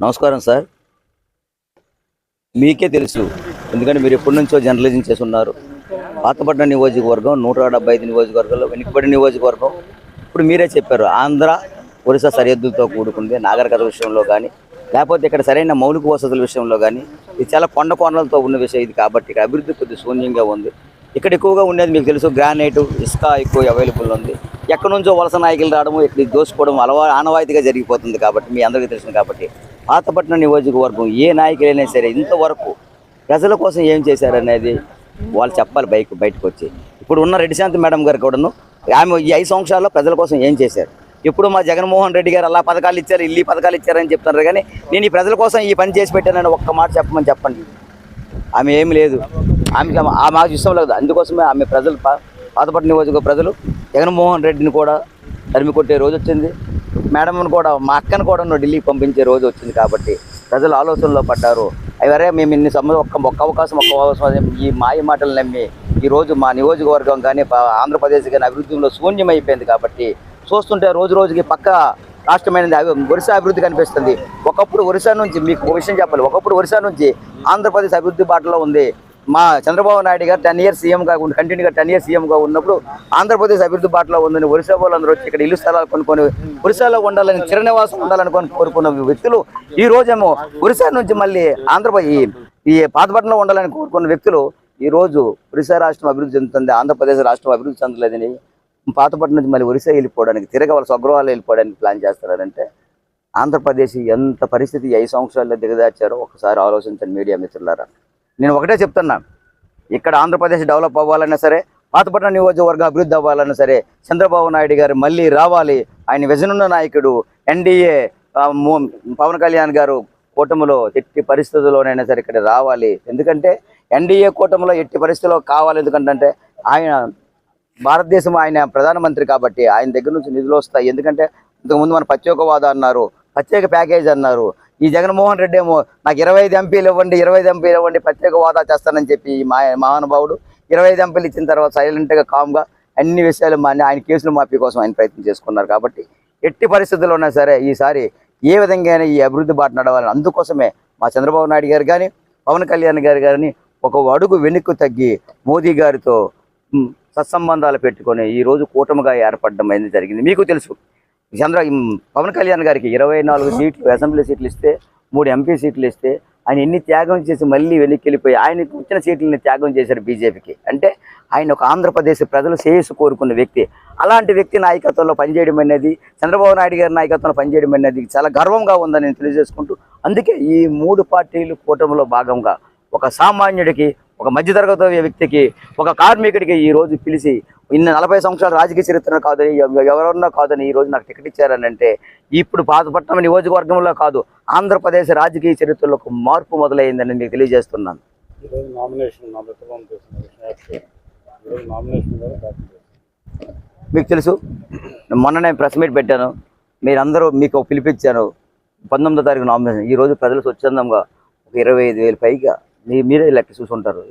నమస్కారం సార్. మీకే తెలుసు ఎందుకంటే మీరు ఎప్పటి నుంచో జర్నలిజం చేసి ఉన్నారు పాతపట్నం నియోజకవర్గం నూట డెబ్బై ఐదు నియోజకవర్గంలో వెనుకబడి నియోజకవర్గం. ఇప్పుడు మీరే చెప్పారు ఆంధ్ర ఒరిస్సా సరిహద్దులతో కూడుకుంది నాగరికత విషయంలో కానీ లేకపోతే ఇక్కడ సరైన మౌలిక వసతుల విషయంలో కానీ ఇది చాలా కొండ కొండలతో ఉన్న విషయం ఇది కాబట్టి ఇక్కడ అభివృద్ధి కొద్దిగా శూన్యంగా ఉంది. ఇక్కడ ఎక్కువగా ఉండేది మీకు తెలుసు గ్రానైట్ ఇసుక ఎక్కువ అవైలబుల్ ఉంది. ఎక్కడి నుంచో వలస నాయకులు రావడము ఇక్కడ దోసుకోవడం అలవా ఆనవాయితీగా జరిగిపోతుంది కాబట్టి మీ అందరికీ తెలుసు కాబట్టి. పాతపట్నం నియోజకవర్గం ఏ నాయకులైనా సరే ఇంతవరకు ప్రజల కోసం ఏం చేశారనేది వాళ్ళు చెప్పాలి బైక్ బయటకు వచ్చి ఇప్పుడు ఉన్న రెడ్డిశాంతి మేడం గారు కూడాను ఆమె ఈ ఐదు సంవత్సరాల్లో ప్రజల కోసం ఏం చేశారు? ఇప్పుడు మా జగన్మోహన్ రెడ్డి గారు అలా పథకాలు ఇచ్చారు ఇల్లు పథకాలు ఇచ్చారని చెప్తున్నారు కానీ నేను ఈ ప్రజల కోసం ఈ పని చేసి పెట్టానని ఒక్క మాట చెప్పమని చెప్పండి. ఆమె ఏమి లేదు. ఆమెకి ఆమె- ఆ మాకు ఇష్టం లేదు. అందుకోసమే ఆమె ప్రజలు పా- పాతపట్నం నియోజక ప్రజలు జగన్మోహన్ రెడ్డిని కూడా తరిమి కొట్టే రోజు వచ్చింది. మేడంను కూడా మా అక్కను కూడా ఢిల్లీకి పంపించే రోజు వచ్చింది కాబట్టి ప్రజలు ఆలోచనలో పడ్డారు. అవరే మేము ఇన్ని సంవత్సరం ఒక్క ఒక్క అవకాశం ఒక్క అవకాశం ఈ మాయ మాటలు నమ్మి ఈ రోజు మా నియోజకవర్గం కానీ ఆంధ్రప్రదేశ్ కానీ అభివృద్ధిలో శూన్యమైపోయింది కాబట్టి చూస్తుంటే రోజు రోజుకి పక్క రాష్ట్రమైనది ఒరిస్సా అభివృద్ధి కనిపిస్తుంది. ఒకప్పుడు ఒరిస్సా నుంచి మీకు విషయం చెప్పాలి. ఒకప్పుడు ఒరిస్సా నుంచి ఆంధ్రప్రదేశ్ అభివృద్ధి బాటలో ఉంది. మా చంద్రబాబు నాయుడు గారు టెన్ ఇయర్స్ సీఎంగా కంటిన్యూగా టెన్ ఇయర్స్ సీఎంగా ఉన్నప్పుడు ఆంధ్రప్రదేశ్ అభివృద్ధి బాటలో ఉందని ఒరిస్సా వాళ్ళందరూ వచ్చి ఇక్కడ ఇల్లు స్థలాలు కొనుక్కొని ఒరిస్సాలో ఉండాలని చిరనివాసం ఉండాలనుకొని కోరుకున్న వ్యక్తులు ఈ రోజేమో ఒరిస్సా నుంచి మళ్ళీ ఆంధ్రప్రదేశ్ ఈ పాతపట్నంలో ఉండాలని కోరుకున్న వ్యక్తులు ఈ రోజు ఒరిస్సా రాష్ట్రం అభివృద్ధి చెందుతుంది ఆంధ్రప్రదేశ్ రాష్ట్రం అభివృద్ధి చెందలేదని పాతపట్నం నుంచి మళ్ళీ ఒరిస్సా వెళ్ళిపోవడానికి తిరగ వాళ్ళ స్వగృహాలు వెళ్ళిపోవడానికి ప్లాన్ చేస్తున్నారంటే ఆంధ్రప్రదేశ్ ఎంత పరిస్థితి ఐదు సంవత్సరాల్లో దిగదార్చారో ఒకసారి ఆలోచించండి మీడియా మిత్రులారా. నేను ఒకటే చెప్తున్నా ఇక్కడ ఆంధ్రప్రదేశ్ డెవలప్ అవ్వాలన్నా సరే పాతపట్నం నియోజకవర్గం అభివృద్ధి అవ్వాలన్నా సరే చంద్రబాబు నాయుడు గారు మళ్ళీ రావాలి. ఆయన విజనున్న నాయకుడు ఎన్డీఏ పవన్ కళ్యాణ్ గారు కూటమిలో ఎట్టి పరిస్థితుల్లోనైనా సరే ఇక్కడ రావాలి. ఎందుకంటే ఎన్డీఏ కూటమిలో ఎట్టి పరిస్థితుల్లో కావాలి ఎందుకంటే ఆయన భారతదేశం ఆయన ప్రధానమంత్రి కాబట్టి ఆయన దగ్గర నుంచి నిధులు వస్తాయి. ఎందుకంటే ఇంతకుముందు మన ప్రత్యేకవాద అన్నారు ప్రత్యేక ప్యాకేజ్ అన్నారు. ఈ జగన్మోహన్ రెడ్డి ఏమో నాకు ఇరవై ఐదు ఎంపీలు ఇవ్వండి ఇరవై ఐదు ఎంపీలు ఇవ్వండి ప్రత్యేక హోదా చేస్తానని చెప్పి మా మహానుభావుడు ఇరవై ఐదు ఎంపీలు ఇచ్చిన తర్వాత సైలెంట్గా కామ్గా అన్ని విషయాలు మాని ఆయన కేసులు మాఫీ కోసం ఆయన ప్రయత్నం చేసుకున్నారు కాబట్టి ఎట్టి పరిస్థితుల్లో ఉన్నా సరే ఈసారి ఏ విధంగా ఈ అభివృద్ధి బాట నడవాలని అందుకోసమే మా చంద్రబాబు నాయుడు గారు కానీ పవన్ కళ్యాణ్ గారు కానీ ఒక అడుగు వెనక్కు తగ్గి మోదీ గారితో సత్సంబంధాలు పెట్టుకొని ఈరోజు కూటమిగా ఏర్పడడం అనేది జరిగింది. మీకు తెలుసు చంద్ర పవన్ కళ్యాణ్ గారికి ఇరవై నాలుగు సీట్లు అసెంబ్లీ సీట్లు ఇస్తే మూడు ఎంపీ సీట్లు ఇస్తే ఆయన ఎన్ని త్యాగం చేసి మళ్ళీ వెనక్కి వెళ్ళిపోయి ఆయనకు వచ్చిన సీట్లని త్యాగం చేశారు బీజేపీకి. అంటే ఆయన ఒక ఆంధ్రప్రదేశ్ ప్రజలు శ్రేయస్సు కోరుకున్న వ్యక్తి. అలాంటి వ్యక్తి నాయకత్వంలో పనిచేయడం అనేది చంద్రబాబు నాయుడు గారి నాయకత్వంలో పనిచేయడం అనేది చాలా గర్వంగా ఉందని నేను తెలియజేసుకుంటూ అందుకే ఈ మూడు పార్టీలు కూటమిలో భాగంగా ఒక సామాన్యుడికి ఒక మధ్యతరగతి వ్యక్తికి ఒక కార్మికుడికి ఈ రోజు పిలిచి ఇన్ని నలభై సంవత్సరాల రాజకీయ చరిత్ర కాదని ఎవ- ఎవరన్నా కాదని ఈ రోజు నాకు టికెట్ ఇచ్చారని అంటే ఇప్పుడు పాతపట్నం నియోజకవర్గంలో కాదు ఆంధ్రప్రదేశ్ రాజకీయ చరిత్రలో ఒక మార్పు మొదలైందని మీకు తెలియజేస్తున్నాను. ఈరోజు ఈరోజు మీకు తెలుసు మొన్ననే ప్రెస్ మీట్ పెట్టాను మీరందరూ మీకు పిలిపించాను పంతొమ్మిదో తారీఖు నామినేషన్ ఈ రోజు ప్రజలు స్వచ్ఛందంగా ఒక ఇరవై ఐదు వేలు పైగా మీరే లెక్క చూసుంటారు